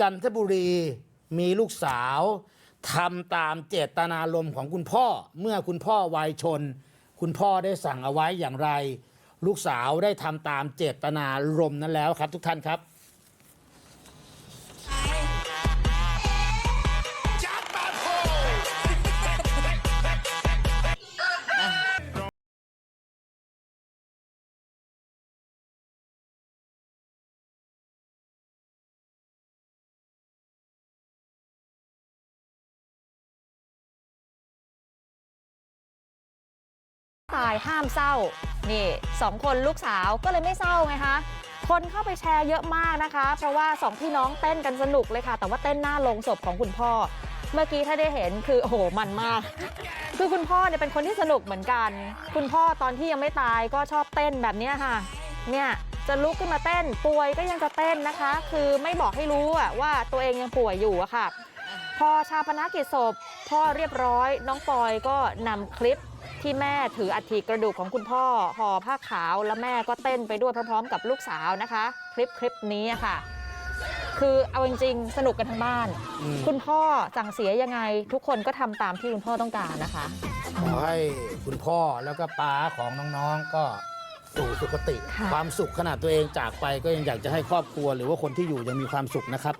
จันทบุรีมีลูกสาวทำตามเจตนารมณ์ของคุณพ่อ เมื่อคุณพ่อวัยชน คุณพ่อได้สั่งเอาไว้อย่างไร ลูกสาวได้ทำตามเจตนารมณ์นั้นแล้วครับ ทุกท่านครับายห้ามเศร้า นี่สองคนลูกสาวก็เลยไม่เศร้าไงคะ คนเข้าไปแชร์เยอะมากนะคะ เพราะว่าสองพี่น้องเต้นกันสนุกเลยค่ะ แต่ว่าเต้นหน้าลงศพของคุณพ่อ เมื่อกี้ถ้าได้เห็นคือโอ้โหมันมาก คือคุณพ่อเนี่ยเป็นคนที่สนุกเหมือนกัน คุณพ่อตอนที่ยังไม่ตายก็ชอบเต้นแบบนี้ค่ะ เนี่ยจะลุกขึ้นมาเต้นป่วยก็ยังจะเต้นนะคะ คือไม่บอกให้รู้ว่าตัวเองยังป่วยอยู่อะค่ะ พอชาปนกิจศพ พ่อเรียบร้อย น้องปอยก็นำคลิปที่แม่ถืออัฐิกระดูกของคุณพ่อห่อผ้าขาวแล้วแม่ก็เต้นไปด้วยพร้อมๆ กับลูกสาวนะคะ คลิปคลิปนี้อะค่ะ คือเอาจริงๆ สนุกกันทั้งบ้านอืมคุณพ่อสั่งเสียยังไง ทุกคนก็ทำตามที่คุณพ่อต้องการนะคะ ขอให้คุณพ่อแล้วก็ป้าของน้องๆก็สู่สุคติ ค่ะ ความสุขขนาดตัวเองจากไปก็ยังอยากจะให้ครอบครัว หรือว่าคนที่อยู่ยังมีความสุขนะครับ